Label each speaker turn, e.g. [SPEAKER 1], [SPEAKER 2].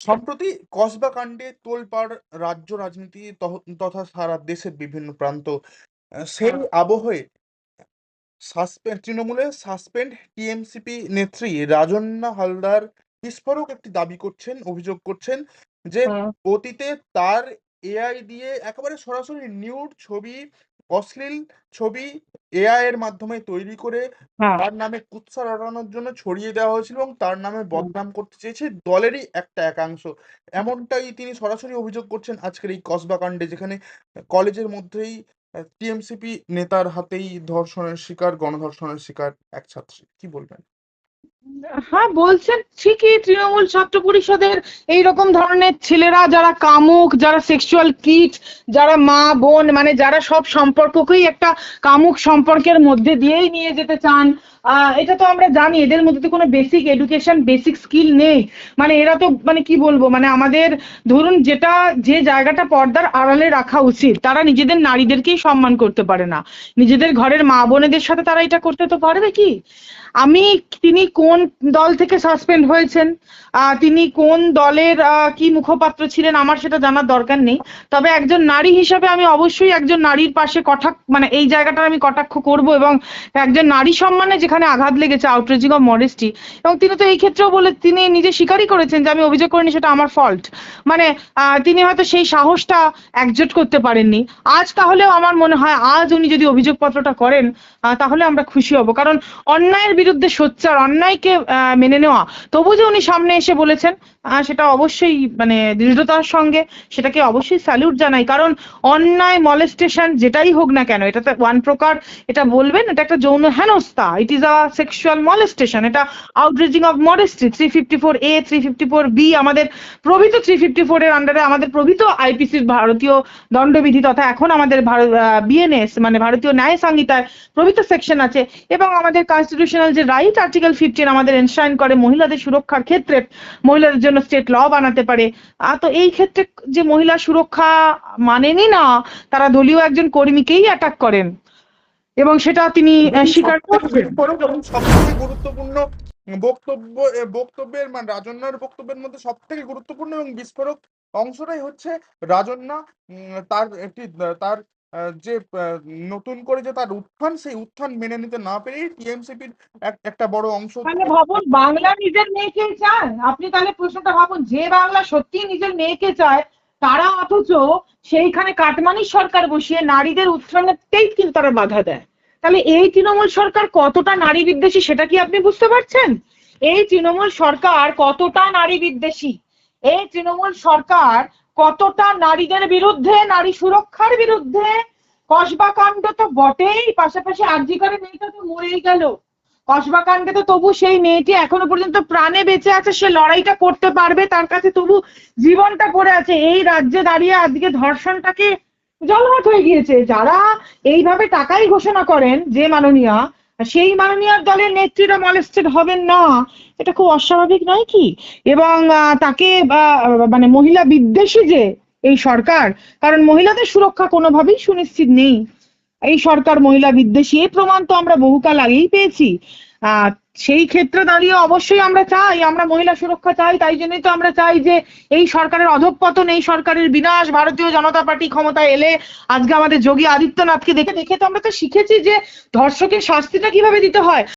[SPEAKER 1] সম্প্রতি কসবা কাণ্ডে তোলপাড় রাজ্য রাজনীতি তথা সারা দেশের বিভিন্ন প্রান্ত সেই আবহে সাসপেন্ড তৃণমূলের সাসপেন্ড টিএমসিপি নেত্রী রাজন্না হালদার বিস্ফোরক একটি দাবি করছেন অভিযোগ করছেন যে অতীতে তার এআই দিয়ে একেবারে সরাসরি নিউড ছবি অশ্লীল ছবি এআই এর মাধ্যমে তৈরি করে
[SPEAKER 2] হ্যাঁ।
[SPEAKER 1] তার নামে কুৎসা রটানোর জন্য ছড়িয়ে দেওয়া হয়েছিল এবং তার নামে বদনাম করতে চেয়েছে দলেরই একটা একাংশ। এমনটাই তিনি সরাসরি অভিযোগ করছেন আজকের এই কসবা কাণ্ডে যেখানে কলেজের মধ্যেই টিএমসিপি নেতার হাতেই ধর্ষণের শিকার গণধর্ষণের শিকার এক ছাত্রী। কি বলবেন?
[SPEAKER 2] হ্যাঁ বলছেন ঠিকই তৃণমূল ছাত্র পরিষদের এইরকম ধরনের ছেলেরা, যারা কামুক, যারা সেক্সুয়াল কিট যারা মা, বোন মানে যারা সব সম্পর্ককেই একটা কামুক সম্পর্কের মধ্যে দিয়েই নিয়ে যেতে চান এটা তো আমরা জানি, এদের মধ্যে তো কোনো বেসিক এডুকেশন বেসিক স্কিল নেই। মানে এরা তো মানে কি বলব মানে আমাদের ধরুন যেটা, যে জায়গাটা পর্দার আড়ালে রাখা উচিত, তারা নিজেদের নারীদেরকেই সম্মান করতে পারে না। নিজেদের ঘরের মা বোনেদের সাথে তারা এটা করতে তো পারবে কি? আমি, তিনি কোন দল থেকে সাসপেন্ড হয়েছেন? তিনি কোন দলের কি মুখপাত্র ছিলেন? আমার সেটা জানার দরকার নেই। তবে একজন নারী হিসাবে আমি অবশ্যই একজন নারীর পাশে কটাক্ষ মানে এই জায়গাটা আমি কটাক্ষ করব এবং একজন নারী সম্মানে যেখানে আঘাত লেগেছে আউটরেজিং অফ মডেস্টি এবং তিনি তো এই ক্ষেত্রেও বলে, তিনি নিজে স্বীকারই করেছেন যে আমি অভিযোগ করিনি, সেটা আমার ফল্ট মানে তিনি হয়তো সেই সাহসটা একজোট করতে পারেননি। আজ তাহলেও আমার মনে হয়, আজ উনি যদি অভিযোগপত্রটা করেন তাহলে আমরা খুশি হব। কারণ অন্যায়ের বিরুদ্ধে সোচ্চার অন্যায়কে আহ, মেনে নেওয়া। তবু যে উনি সামনে এসে বলেছেন সেটা অবশ্যই মানে দৃঢ়তার সঙ্গে সেটাকে অবশ্যই স্যালুট জানাই। কারণ অন্যায় মলেস্টেশন যেটাই হোক না কেন এটা ওয়ান প্রকার এটা বলবেন এটা একটা যৌন হেনস্থা। It is a sexual molestation এটা outreaching of modesty three fifty four A three fifty four B আমাদের প্রভৃত থ্রি ফিফটি ফোর এর আন্ডারে আমাদের প্রভৃত আইপিসির ভারতীয় দণ্ডবিধি তথা এখন আমাদের বিএনএস মানে ভারতীয় ন্যায় সংহিতায় প্রভৃত সেকশন আছে। এবং আমাদের কনস্টিটিউশনাল যে রাইট আর্টিকেল ফিফটিন আমাদের এনশাইন করে মহিলাদের সুরক্ষার ক্ষেত্রে মহিলাদের জন্য স্টেট ল বানাতে পারে। আর তো এই ক্ষেত্রে যে মহিলা সুরক্ষা মানেনি না তারা দলীয় একজন কর্মীকেই অ্যাটাক করেন। এবং সেটা তিনি স্বীকার করছেন।
[SPEAKER 1] সবথেকে গুরুত্বপূর্ণ বক্তব্য বক্তব্যের মানে রাজন্যার বক্তব্যের মধ্যে সব থেকে গুরুত্বপূর্ণ এবং বিস্ফোরক অংশটাই হচ্ছে রাজন্যা তার একটি তার যে নতুন করে যে তার উত্থান, সেই উত্থান মেনে নিতে না পেরেই টিএমসিপির একটা বড় অংশ
[SPEAKER 2] তাহলে ভাবুন, বাংলা নিজের মেয়েকে চায়? আপনি তাহলে প্রশ্নটা ভাবুন, যে বাংলা সত্যি নিজের মেয়েকে চায়, তারা অথচ সেইখানে কাটমানির সরকার বসিয়ে নারীদের উত্থানেতেই কিন্তু তারা বাধা দেয়। তাহলে এই তৃণমূল সরকার কতটা নারী বিদ্বেষী সেটা কি আপনি বুঝতে পারছেন? এই তৃণমূল সরকার কতটা নারী বিদ্বেষী? এই তৃণমূল সরকার কতটা নারীদের বিরুদ্ধে, নারী সুরক্ষার বিরুদ্ধে? কসবা কাণ্ড তো বটেই, পাশাপাশি আর্জি করে মেয়েটা তো মরেই গেল। কসবা কাণ্ডে তো তবু সেই মেয়েটি এখনও পর্যন্ত প্রাণে বেঁচে আছে, সে লড়াইটা করতে পারবে, তার কাছে তবু জীবনটা পড়ে আছে। এই রাজ্যে দাঁড়িয়ে আজকে ধর্ষণটাকে জলহাট হয়ে গিয়েছে। যারা এইভাবে টাকাই ঘোষণা করেন, যে মাননীয়া সেই মাননীয় দলের নেত্রীরা মলেস্টেড হবেন না। এটা খুব অস্বাভাবিক নয় কি? এবং তাকে মানে মহিলা বিদ্বেষী যে এই সরকার, কারণ মহিলাদের সুরক্ষা কোনোভাবেই সুনিশ্চিত নেই। এই সরকার মহিলা বিদ্বেষী, এই প্রমাণ তো আমরা বহুকাল আগেই পেয়েছি। সেই ক্ষেত্রে দাঁড়িয়ে অবশ্যই আমরা চাই, আমরা মহিলা সুরক্ষা চাই, তাই জন্যই তো আমরা চাই যে এই সরকারের অধঃপতন, এই সরকারের বিনাশ, ভারতীয় জনতা পার্টি ক্ষমতায় এলে আজকে আমাদের যোগী আদিত্যনাথকে দেখে দেখে তো আমরা তো শিখেছি যে ধর্ষকের শাস্তিটা কীভাবে দিতে হয়।